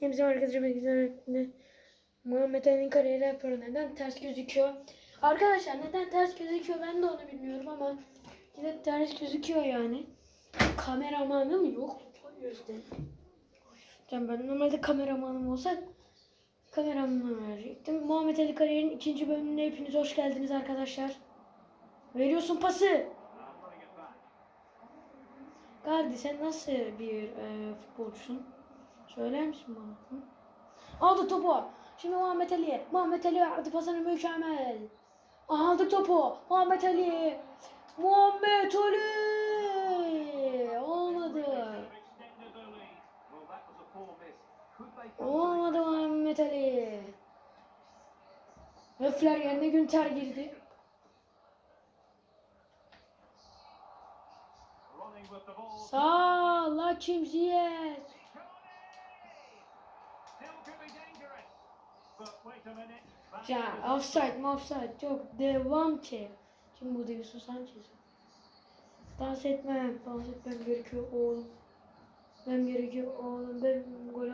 Hepsi arkadaşlar bilgisayarında Muhammed Ali'nin kariyeri yapıyor. Neden ters gözüküyor? Arkadaşlar neden ters gözüküyor ben de onu bilmiyorum ama yine ters gözüküyor yani. Kameramanım yok. O yüzden. Can ben normalde kameramanım olsa kameramı verecektim. Muhammed Ali kariyerinin ikinci bölümüne hepiniz hoş geldiniz arkadaşlar. Veriyorsun pası. Gardi sen nasıl bir e, futbolcusun? Söyler misin bana? Hı? Aldı topu. Şimdi Muhammed Ali. Muhammed Ali verdi pasını mükemmel. Aldı topu. Muhammed Ali. Muhammed Ali. Olmadı. Olmadı Muhammed Ali. Refler yerine Günter girdi. Sağ la kim Ya offside mi offside çok devam ki. Kim bu Davinson Sanchez? Dans etmem, dans etmem gerekiyor oğlum. Ben gerekiyor oğlum. Ben gol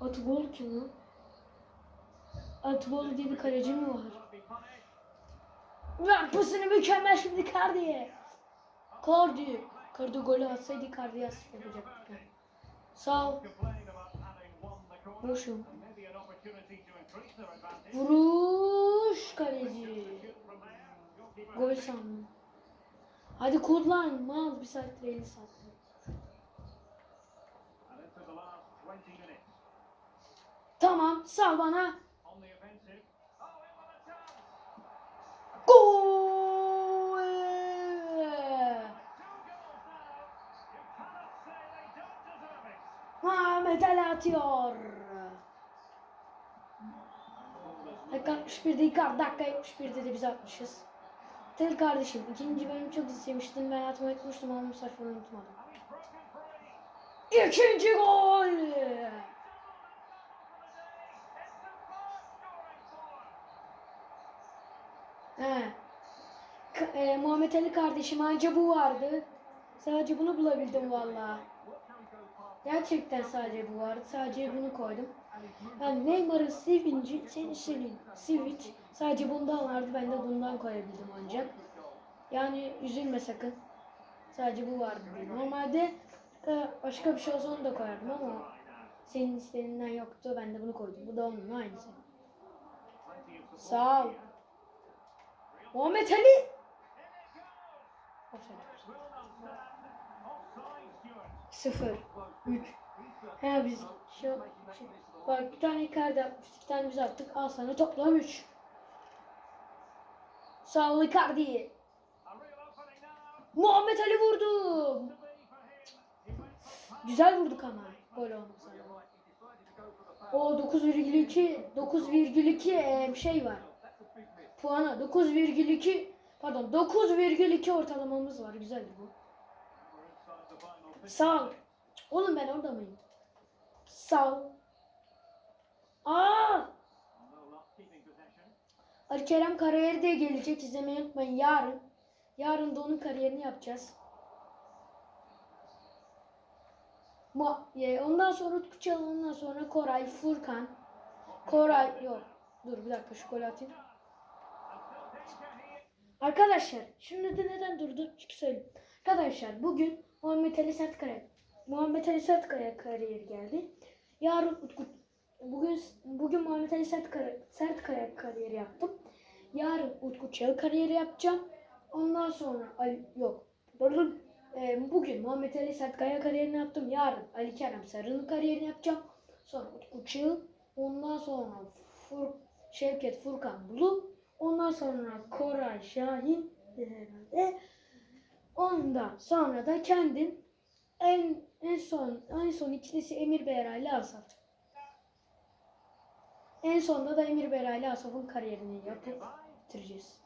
Atıbolu kim lan? Atıbolu diye bir kaleci mi var? Ver pasını mükemmel şimdi Cardi'ye. Cardi. Cardi golü atsaydı Cardi'ye asist yapacaktık. Sağ ol. Boşum. Vuruş kaleci. Gol sandım. Hadi kullan. Mal bir saattir 50 saattir. Tamam sal bana. Gol! Muhammed Ali atıyor. Dakika 61'de Icardi, dakika 71'de de biz atmışız. Tel kardeşim ikinci bölümü çok izlemiştim ben atmayı unutmuştum ama sefer unutmadım. İkinci gol! He. K- e, Muhammed Ali kardeşim anca bu vardı. Sadece bunu bulabildim valla. Gerçekten sadece bu vardı. Sadece bunu koydum. Yani Neymar'ın sevinci, senin sevinç sadece bundan vardı. Ben de bundan koyabildim ancak. Yani üzülme sakın. Sadece bu vardı diye. Normalde başka bir şey olsa onu da koyardım ama senin istediğinden yoktu. Ben de bunu koydum. Bu da onun aynısı. Sağ ol. Muhammed Ali. Sıfır. Üç. He biz şu, şu bak bir tane Icardi atmıştık, iki tane biz attık. Al sana toplam üç. Sağ ol Icardi. Muhammed Ali vurdu. Güzel vurduk ama gol olmasa. O 9,2 9,2 e, bir şey var. Puana 9,2 pardon 9,2 ortalamamız var. Güzeldir bu. Sağ ol. Oğlum ben orada mıyım? Sağ ol. Aa! Ali Kerem kariyeri de gelecek. İzlemeyi unutmayın. Yarın. Yarın da onun kariyerini yapacağız. E, Ondan sonra Utku Çalı, ondan sonra Koray, Furkan. Koray yok. Dur bir dakika şu golü atayım. Arkadaşlar şimdi de neden durdu? Çünkü söyleyeyim. Arkadaşlar bugün Muhammed Ali Sertkaya Muhammed Ali Sertkaya kariyeri geldi. Yarın Utku bugün bugün Muhammed Ali Sertkaya, Sertkaya kariyeri yaptım. Yarın Utku Çağ kariyeri yapacağım. Ondan sonra Ali yok. Pardon. Ee, bugün Muhammed Ali Sertkaya kariyerini yaptım. Yarın Ali Kerem Sarı'nın kariyerini yapacağım. Sonra Utku Çığ. Ondan sonra Fur, Şevket Furkan Bulu. Ondan sonra Koray Şahin herhalde. Ondan sonra da kendim en en son en son ikilisi Emir Bera ile Asaf. En sonunda da Emir Bera ile Asaf'ın kariyerini yapıp bitireceğiz.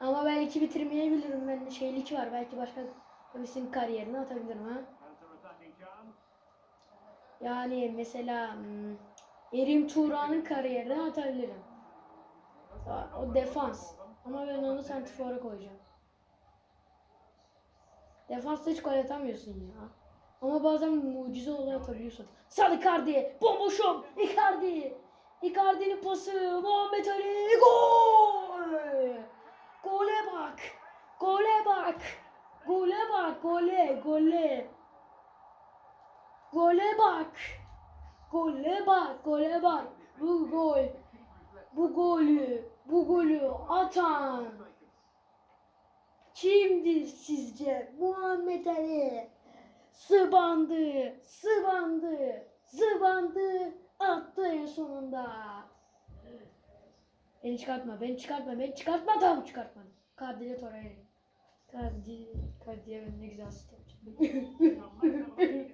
Ama belki bitirmeyebilirim. Ben şeylik var. Belki başka birisinin kariyerini atabilirim ha. Yani mesela hmm, Erim Turan'ın kariyerini atabilirim. O defans. Ama ben onu santrifora koyacağım. Defansta hiç gol atamıyorsun ya. Ama bazen mucize olay atabiliyorsun. Sal Icardi. Bomboşum. Icardi. Icardi'nin pası. Muhammed Ali. Gol. Gole bak. Gole bak. Gole bak. Gole. Gole. Gole bak. Gole bak. Gole bak. Bu gol. Bu golü. Bu golü atan. Kimdir sizce? Muhammed Ali. Sıvandı, sıvandı, sıvandı, attı en sonunda. Beni çıkartma, beni çıkartma, beni çıkartma, tamam çıkartma. Kardile Torreira. Kardi, Kardi'ye ben ne güzel yapacağım.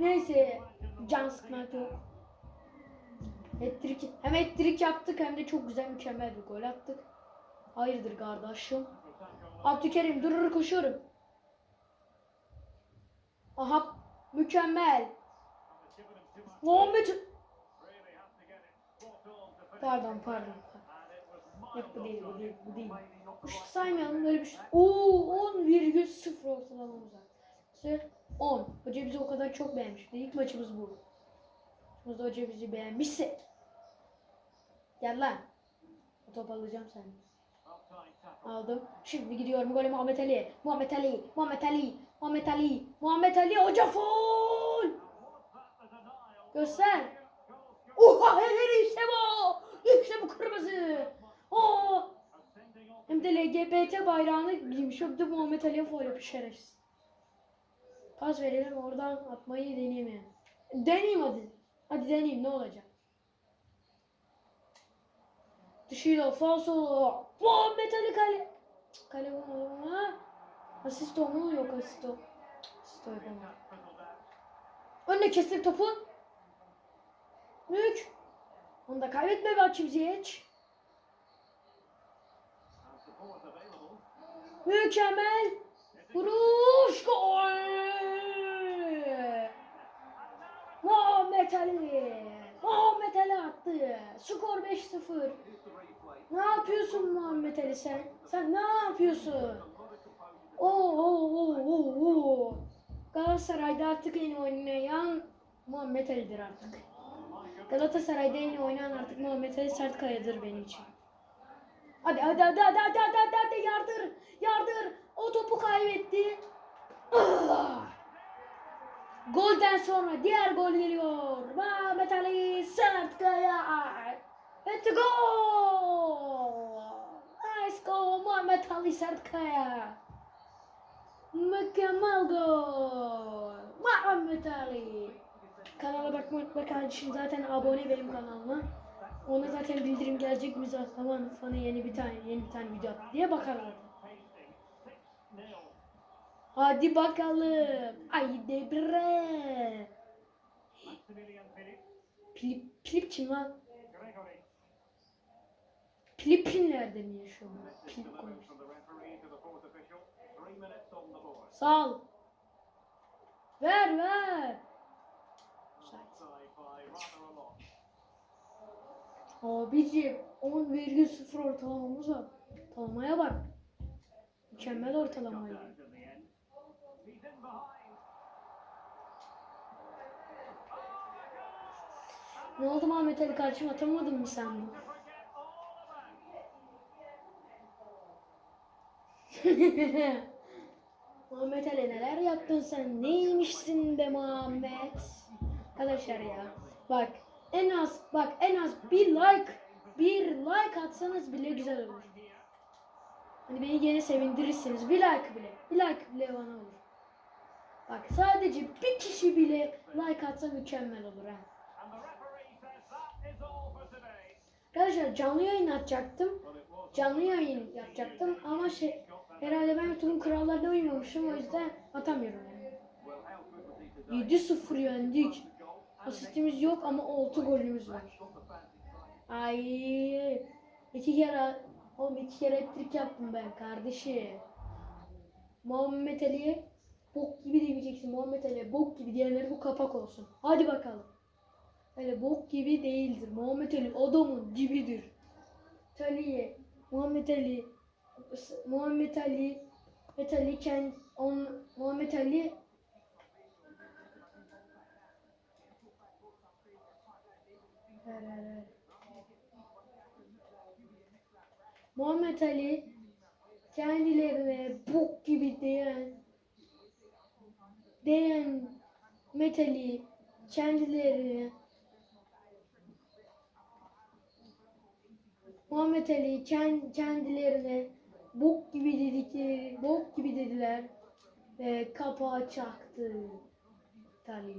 Neyse, can sıkmak yok. Ettirik, hem ettirik yaptık hem de çok güzel mükemmel bir gol attık. Hayırdır kardeşim? Abdülkerim durur koşuyorum. Aha mükemmel. Muhammed. Pardon pardon. Yok bu değil bu değil bu değil. Şu saymayalım böyle bir şey. Oo 10,0 ortalamamız var. Sır 10. Hoca bizi o kadar çok beğenmiş. İlk maçımız bu. Maçımızda hoca bizi beğenmişse. Gel lan. O top alacağım seni. Aldım. Şimdi gidiyorum gole Muhammed Ali. Muhammed Ali. Muhammed Ali. Muhammed Ali. Muhammed Ali hoca full. Göster. Oha hele işte bu. İşte bu kırmızı. Oo. Hem de LGBT bayrağını giymiş. Hem de Muhammed Ali'ye foul yapmış şerefsiz. Pas verelim oradan atmayı deneyeyim yani. Deneyeyim hadi. Hadi deneyeyim ne olacak. Dışıyla falso. Muhammed Ali kale. Kale ha? Asist o mu? Yok asist o. Asist o yapamam. Önüne kestik topu. Mük. Onu da kaybetme be açım Ziyech. Mükemmel. Vuruş gol. Muhammed Ali. Muhammed Ali attı. Skor 5-0. Ne yapıyorsun Muhammed Ali sen? Sen ne yapıyorsun? Oo oo oo oo. Galatasaray'da artık en oynayan Muhammed Ali'dir artık. Galatasaray'da en oynayan artık Muhammed Ali Sertkaya'dır benim için. Hadi hadi hadi hadi hadi hadi hadi, hadi yardır yardır. O topu kaybetti. Ah! Golden sonra diğer gol geliyor. Muhammed Ali Sertkaya. Let's go. Nice go Muhammed Ali Sertkaya. Mükemmel gol. Muhammed Ali. Kanala bakmayı unutma kardeşim. Zaten abone benim kanalıma. Ona zaten bildirim gelecek mi zaten aman sana yeni bir tane yeni bir tane video attı diye bakarlar. Hadi bakalım. Haydi bre. Pilip, Pilip kim lan? Filipinler'de mi yaşıyor? Pilip koymuş. Sağ ol. Ver ver. Abicim 10,0 ortalamamız var. Ortalamaya bak. Mükemmel ortalamaydı. Ne oldu Mehmet Ali kardeşim atamadın mı sen bunu? Muhammed Ali neler yaptın sen? Neymişsin be Muhammed? Arkadaşlar ya bak en az bak en az bir like bir like atsanız bile güzel olur. Hani beni gene sevindirirsiniz. Bir like bile. Bir like bile bana olur. Bak sadece bir kişi bile like atsa mükemmel olur ha. Arkadaşlar canlı yayın açacaktım. Canlı yayın yapacaktım ama şey herhalde ben YouTube'un kurallarına uymamışım o yüzden atamıyorum yani. 7-0 yendik. Asistimiz yok ama 6 golümüz var. Ay iki kere oğlum iki kere ettirik yaptım ben kardeşim. Muhammed Ali'ye bok gibi demeyeceksin. Muhammed Ali'ye bok gibi diyenlere bu kapak olsun. Hadi bakalım. Öyle bok gibi değildir. Muhammed Ali adamın dibidir. Ali, Muhammed Ali, Muhammed Ali Muhammed Ali kend, on, Muhammed Ali ver. Muhammed Ali kendilerine bok gibi diyen diyen metali kendilerine Muhammed Ali kend kendilerine bok gibi dedikleri bok gibi dediler ve kapağı çaktı. Tali.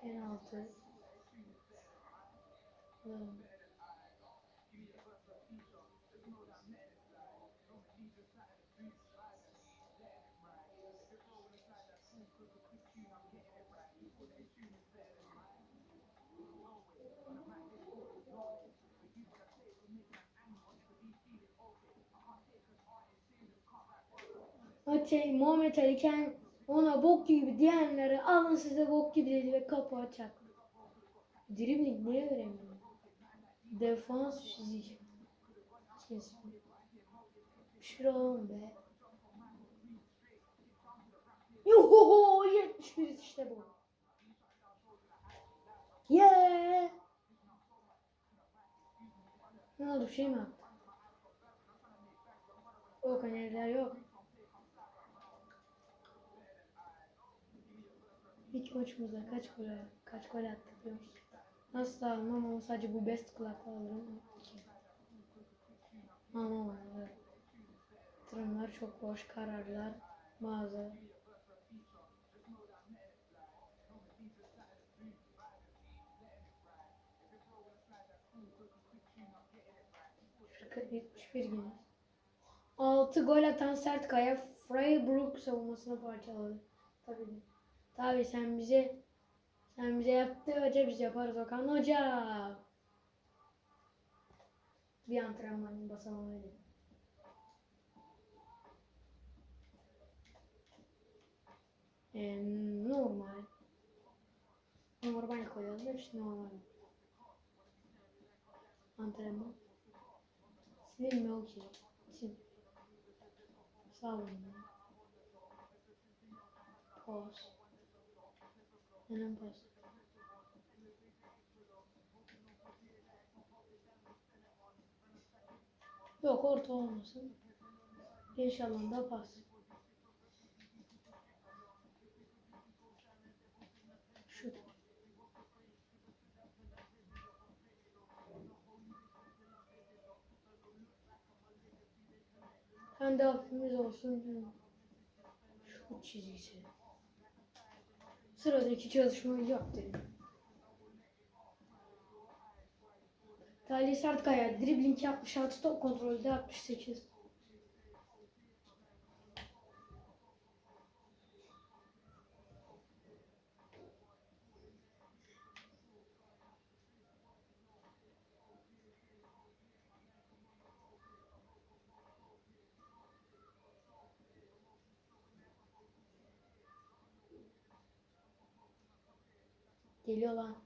Penaltı. Hmm. Hatta Muhammed Ali Ken ona bok gibi diyenlere alın size bok gibi dedi ve kapağı çaktı. Dribbling niye veremiyor? Defans fizik. Kesin. Şura oğlum be. Yuhu 71 işte bu. Yeah. Ne oldu bir şey mi yaptı? Yok öneriler yok. İlk maçımızda kaç gol kaç gol attık biliyor musun? Nasıl almam ama sadece bu best club'ı alırım. İki. Almam alırım. Yatırımlar çok boş kararlar. Bazı. Şurada 71 gün. 6 gol atan sert kaya Freiburg savunmasını parçaladı. Tabii. Tabii sen bize sen bize yaptı hoca biz yaparız Okan hoca. Bir antrenman basamam öyle. Ee, normal. Normal koyalım. Hepsi normal. Antrenman. Silin mi okey? Sil. Sağ olun. Pause. Hemen pause. Yok orta olmasın. Geniş alanda pas. Şut. Kendi hafifimiz olsun. Şut çizgisi. Sıradaki çalışmayı yap dedim. Talih Sertkaya dribbling 66 top kontrolde 68. Geliyor lan.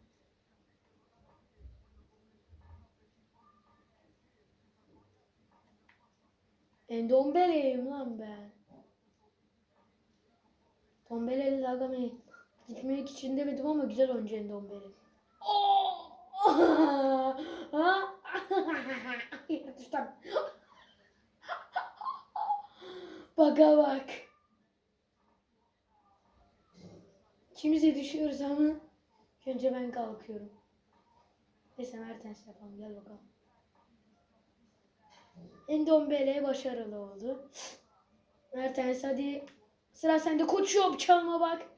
Endombele'yim lan ben. Tombele'li Lagame gitmek için demedim ama güzel oyuncu Endombele. Düştüm. Baka bak. İkimiz de düşüyoruz ama önce ben kalkıyorum. Neyse Mertens yapalım gel bakalım. Endombele başarılı oldu. Mertens hadi sıra sende koçuyor bıçağıma bak.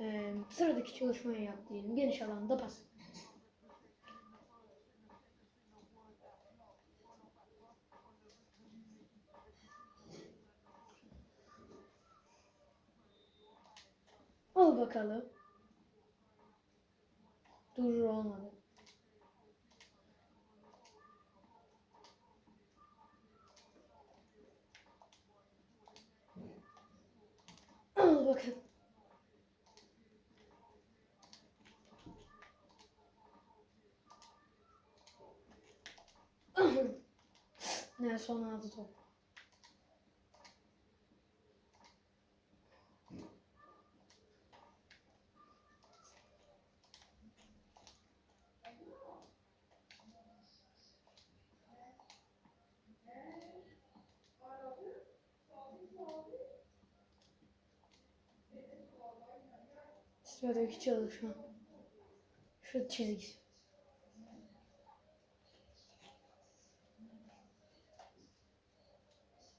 Ee, sıradaki çalışmayı yap diyelim. Geniş alanda pas. Al bakalım. Durur olmadı. Al bakalım. ne son aldı top. Sıradaki çalışma. Şu çizgi.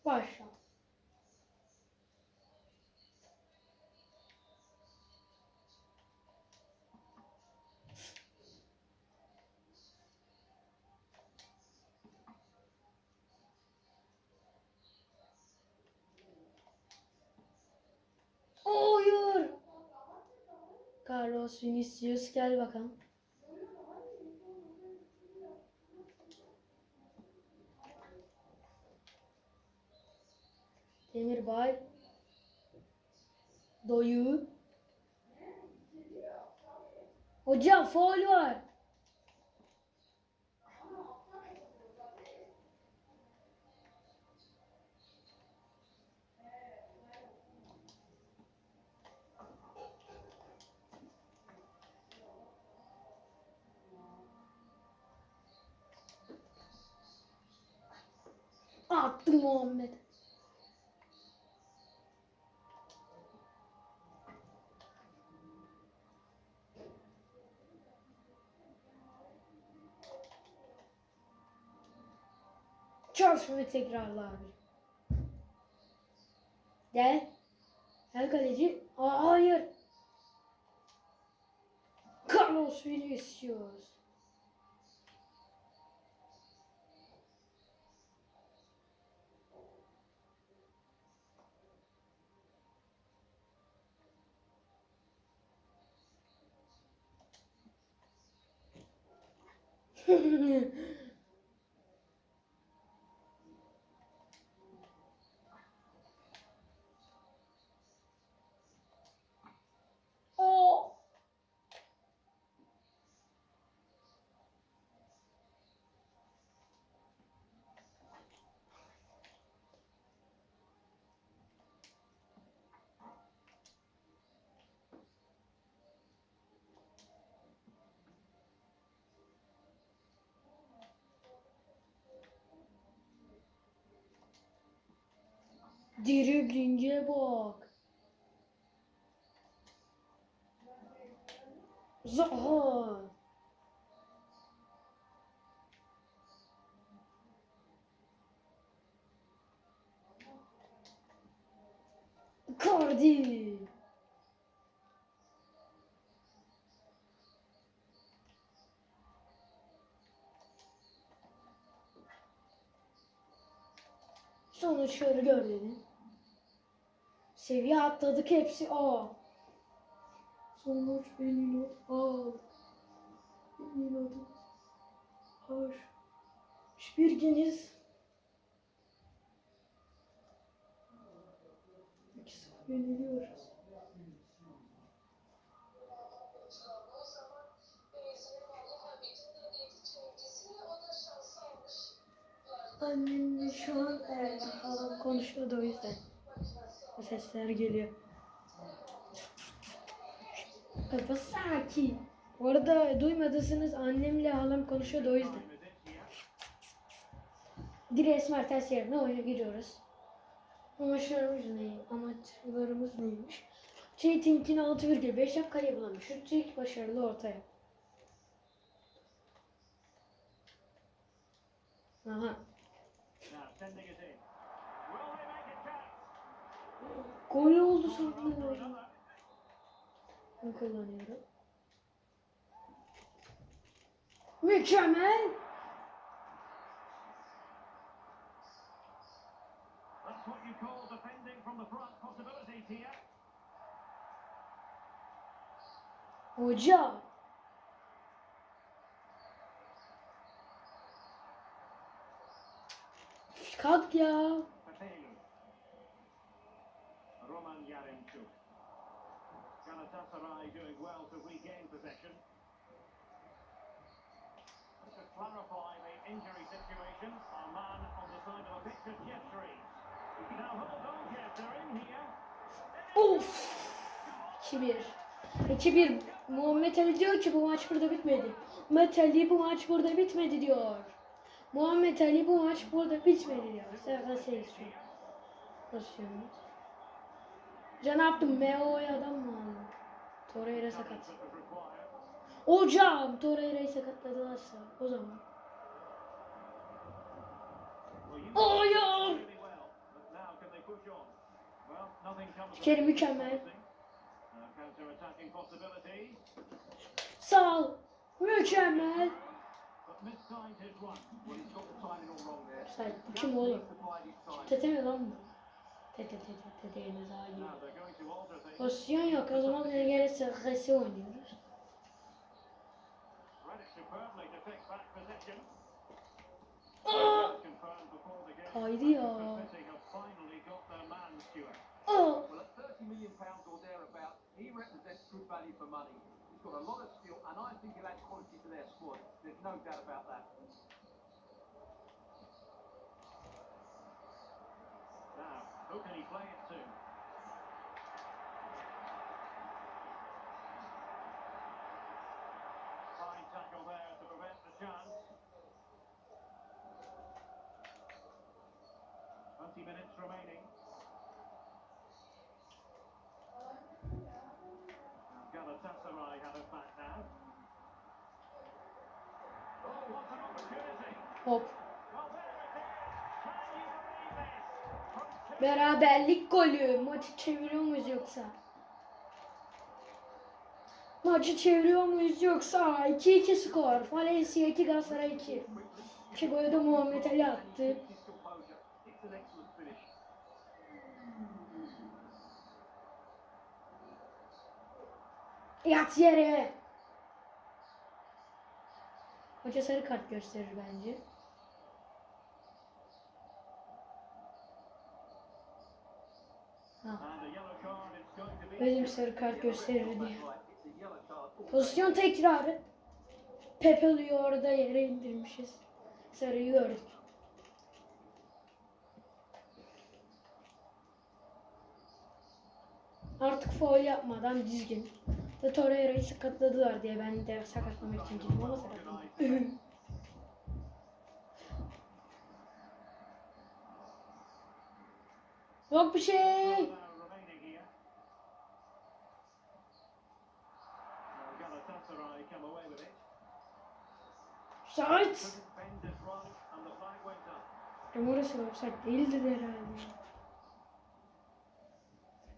Başla. Hayır. Carlos Vinicius gel bakalım. Demirbay. Doyu. Hocam faul var. Muhammed. Çalışmayı tekrarla abi. Gel. Gel kaleci. Aa, hayır. Carlos Vinicius. O Driblinge bak. Zaha. Cardi. Sonuçları görelim. Seviye atladık hepsi A. Sonuç benim al. Benim adım. Har. Hiçbir geniz. İki sıfır yeniliyoruz. Annem şu an e, halam konuşuyordu o yüzden. Bu sesler geliyor. Kafa sakin. Bu arada duymadıysanız annemle halam konuşuyordu o yüzden. Dires Mertens yerine oyuna giriyoruz. Amaçlarımız ne? Amaçlarımız neymiş? Cheating'in 6,5 yap kale. Şut çek başarılı ortaya. Aha. Now sending it Gol oldu. Another. Ben kullanıyorum. Mükemmel. Hoca. Kalk ya. Yaremchuk. Galatasaray doing well to regain possession. To clarify the injury situation, our man on the side of pitch is Jeffrey. Now hold on, Jeffrey, in here. Of. 2-1. 2-1. Muhammed Ali diyor ki bu maç burada bitmedi. Muhammed Ali bu maç burada bitmedi diyor. Muhammed Ali bu maç burada bitmedi diyor. Serkan Seyisli. Nasıl yani? Can yaptım. MO'ya adam mı aldı? Torreira sakat. Hocam Torreira'yı sakatladılarsa o zaman. Kere it. mükemmel. Sağ ol. Mükemmel. Just kim oğlum? needs to bide his time. Tete mi lan bu? Tete tete tete yine daha iyi. Now they're going to alter things. Pozisyon yok o zaman gelirse Resi oynuyoruz. Read it superbly to take back possession. Aa! Confirmed before the game. Kaydı ya. Manchester City have finally got their man, Stuart. Aa! Well, at 30 million pounds or thereabouts, he represents good value for money. He's got a lot of skill, and I think he'll add quality to their squad. There's no doubt about that. Now, who can he play it to? Fine tackle there to prevent the chance. 20 minutes remaining. Galatasaray have it back now. Oh, what an opportunity! Hop. Beraberlik golü. Maçı çeviriyor muyuz yoksa? Maçı çeviriyor muyuz yoksa? 2-2 skor. Valencia 2 Galatasaray 2. İki golü de Muhammed Ali attı. Yat yere. Hoca sarı kart gösterir bence. Ha. And a yellow card Benim sarı kart gösterir diye. Pozisyon tekrarı. Pepe'liyi orada yere indirmişiz. Sarıyı gördük. Artık foul yapmadan dizgin. Ve Torreira'yı sakatladılar diye ben de sakatlamak için girdim ama sakatladım. Yok bir şey. Up. Ama orası offside değildir herhalde.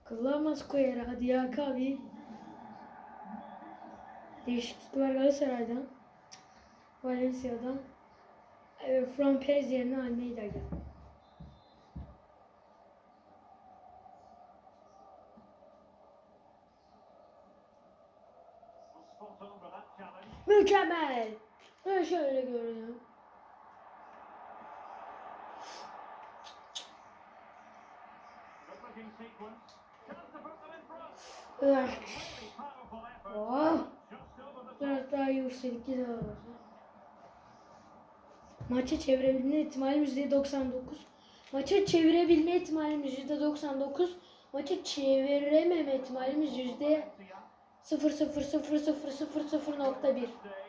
Kıllamaz koyar hadi ya abi. Değişiklik var Galatasaray'dan. Valencia'dan. E, Fran Perez yerine Almeida geldi. mükemmel. Böyle şöyle görünüyor. Evet. Oh. Biraz daha iyi vursaydık güzel olurdu. Maça çevirebilme ihtimalimiz %99. Maça çevirebilme ihtimalimiz %99. Maça çevirememe ihtimalimiz %0.0000.1.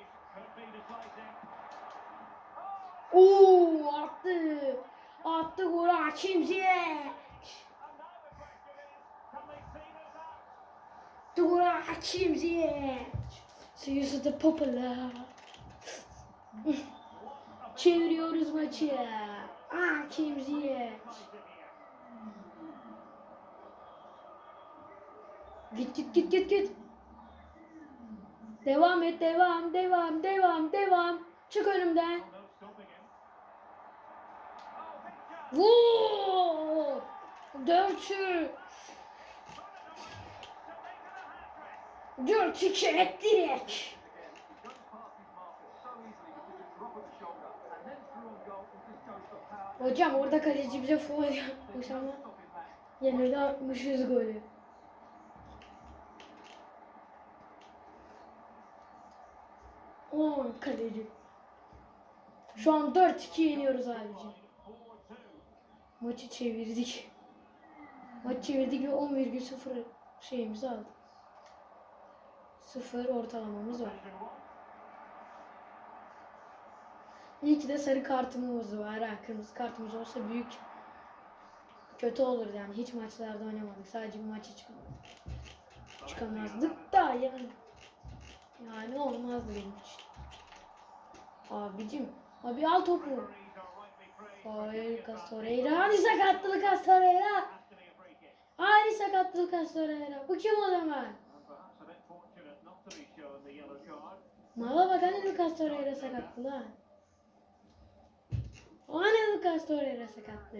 Oo attı. Attı golü Hakim Ziyech. The? Attı golü Hakim Ziyech. Sayısı da popular. Çeviriyoruz maçı. Hakim. Git git git git git. Devam et devam devam devam devam. Çık önümden. Vur. Dört. Dört iki et direkt. Hocam orada kaleci bize foul yapmış ama de atmışız golü. On kaleci. Şu an 4-2 yeniyoruz abicim. 4-2. Maçı çevirdik. Maç çevirdik ve 10,0 şeyimizi aldık. 0 ortalamamız var. İyi ki de sarı kartımız var. Ha, kırmızı kartımız olsa büyük kötü olurdu yani. Hiç maçlarda oynamadık. Sadece bir maça çıkmadık. çıkamazdık da yani. Yani olmazdı benim için. Abicim. Abi al topu. Hayır Castoreyra. Hani sakatlı Castoreyra. Hani sakatlı Castoreyra. Bu kim o zaman? Mala bak hani Lucas Torreira sakatlı lan. O hani Lucas Torreira sakatlı.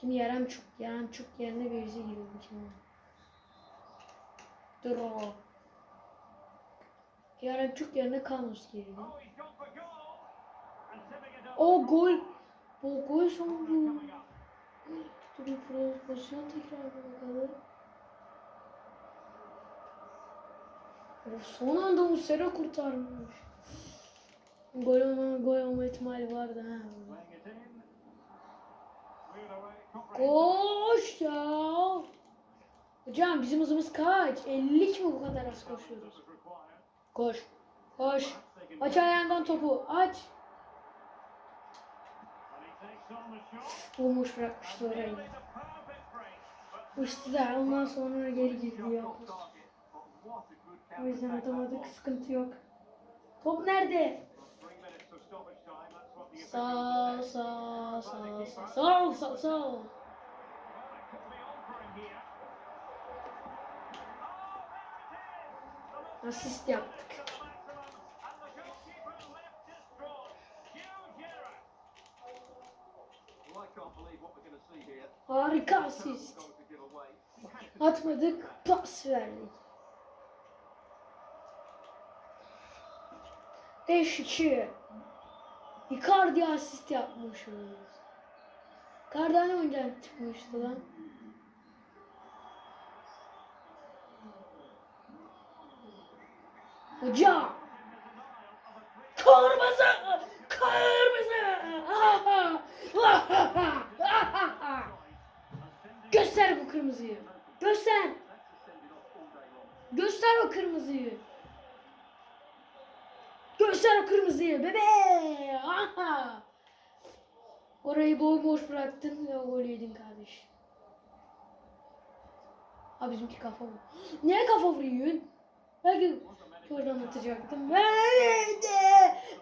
Şimdi yaram çok, yaram çok yerine birisi girdi şimdi. Dur. Yani Türk yerine Kamus girdi. O gol. Bu gol sonucu. Bir pozisyon tekrar bakalım. O son anda bu sera kurtarmış. Gol olma, gol olma ihtimali vardı ha. Koş ya. Hocam bizim hızımız kaç? 50 mi bu kadar az koşuyoruz? Koş. Koş. Aç ayağından topu. Aç. Bulmuş bırakmıştı orayı. Uçtu da ondan sonra geri gidiyor. O yüzden atamadık. Sıkıntı yok. Top nerede? Sağ sağ sağ sağ sağ sağ sağ Asist yaptık. Harika asist. Atmadık, pas verdik. 5-2. Icardi asist yapmış oluyoruz. Kardane oyuncağı çıkmıştı lan. Hocam! Kırmızı! Kırmızı! Göster bu kırmızıyı. Göster. Göster o kırmızıyı. Göster o kırmızıyı bebe. Aha. Orayı bomboş bıraktın ve o golü yedin kardeş. Abi bizimki kafa vur. Niye kafa vuruyorsun? Belki oradan atacaktım. Verdi.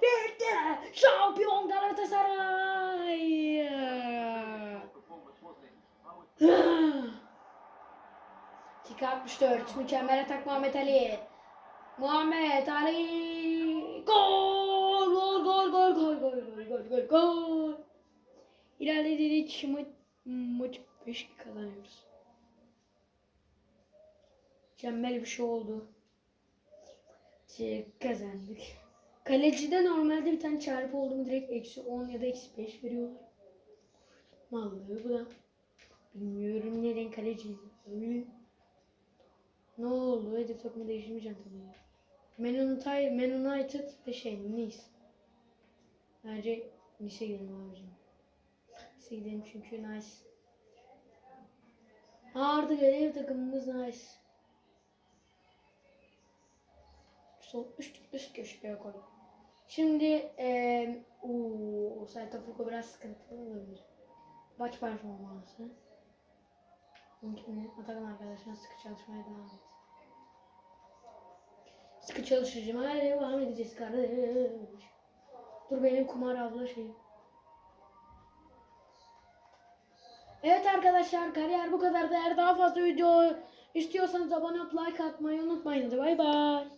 Verdi. Şampiyon Galatasaray. Dakika 64. Mükemmel atak Muhammed Ali. Muhammed Ali. Gol! Gol gol gol gol gol gol gol gol gol. İlerledik. Maç, maç 5 kazanıyoruz. Mükemmel bir şey oldu. Şey, kazandık. Kalecide normalde bir tane çarpı oldu mu direkt eksi 10 ya da eksi 5 veriyorlar. Mallığı bu da. Bilmiyorum neden kaleci. Öyle. Ne oldu? Hedef takımı değiştirmeyeceğim tabii. Man United, Man United ve şey Nice. Bence Nice'e gidelim abicim. Nice'e gidelim çünkü Nice. Artık hedef takımımız Nice. Sol üst üst köşeye koy. Şimdi eee ooo Celta Fuko biraz sıkıntılı olabilir. Maç performansı. Mümkün Atakan arkadaşına sıkı çalışmaya devam et. Sıkı çalışacağım. Devam edeceğiz kardeş. Dur benim kumar abla şey. Evet arkadaşlar kariyer bu kadar. Eğer daha fazla video istiyorsanız abone olup like atmayı unutmayın. Bay bay.